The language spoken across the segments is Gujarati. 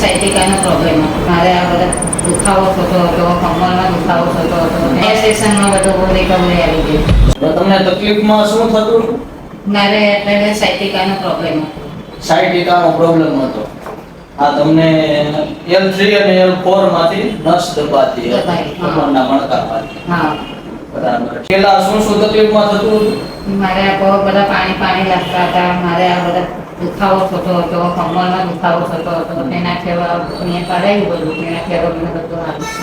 સાયટિકાનો પ્રોબ્લેમ હતો મારે આ બધા દુખાવો થતો હતો કમરમાં દુખાવો થતો હતો. સેશનમાં બધું રિકવરી આવી ગઈ તો તમને તકલીફમાં શું થતું? મારે એટલે સાયટિકાનો પ્રોબ્લેમ હતો. સાયટિકાનો પ્રોબ્લેમ હતો. આ તમને L3 અને L4 માંથી નસ દબાતી હતી. કમરના મણકામાંથી હા. બરાબર પેલા શું શું તકલીફમાં થતું હતું? મારે આ બહુ બધા પાણી પાણી લાગતા હતા. મારે આ બધા દુખાવો થતો હતો કમરમાં દુખાવો થતો હતો. એના ખેવા અહીંયા કરાયું બધું. એના ખેવા મને બધું આવ્યું છે.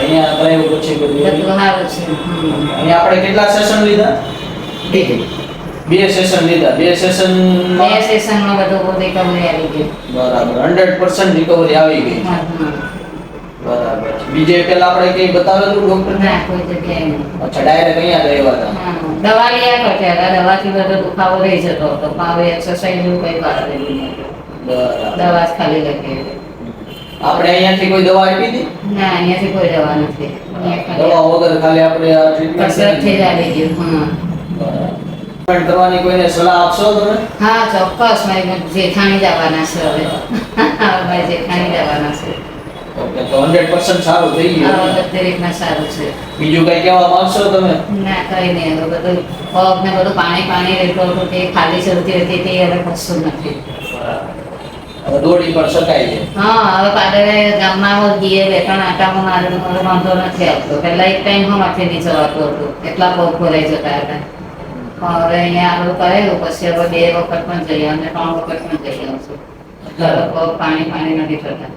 અહીંયા કરાયું પછી બધું સારું છે. અહીંયા આપણે કેટલા સેશન લીધા? બે. સેશન લીધા. બે સેશન બે સેશનમાં બધું રિકવરી આવી ગઈ બરાબર. 100% રિકવરી આવી ગઈ. હા. બરાબર બીજે પેલા આપણે કઈ બતાવેલું ડોક્ટર ના? કોઈ જગ્યાએ અચ્છા ડાયરેક્ટ અહીંયા જ હતા. દવા લ્યા કરતા દવાથી બધો દુખાવો રહી જતો હતો. પણ એક્સરસાઇઝ એવું કઈ નહીં દવા ખાલી લખી આપણે અહીંયાથી કોઈ દવા આપી હતી? ના અહીંયાથી કોઈ દવા નથી. દવા વગર ખાલી આપણે આ ટ્રીટમેન્ટ કસરતથી જ આવી ગયું હા. ટ્રીટમેન્ટ કરવાની કોઈને સલાહ આપશો તમે? હા ચોક્કસ. મારી જેઠાણી જવાના છે હવે. હવે મારી જેઠાણી જવાના છે. ઓકે તો 100% સારું થઈ ગયું. બધી રીતના સારું છે. બીજું કઈ કહેવા માંગશો તમે? ના કઈ નહીં. હવે બધું પગ ને બધું પાણી પાણી રહેતું હતું તે ખાલી ચડતી હતી તે હવે કશું નથી. દોડી પણ શકાય છે. હા હવે પાડે ગામમાં ગીએ બે ત્રણ આટામાં મારે મને વાંધો નથી આવતો. પહેલા એક ટાઈમ હું માથે નહીં ચડાવતું હતું. એટલા પગ ભરાઈ જતા હતા. હવે અહીંયા આ બધું કરેલું પછી હવે બે વખત પણ જઈએ અને ત્રણ વખત પણ જઈએ પગ પાણી પાણી નથી થતા.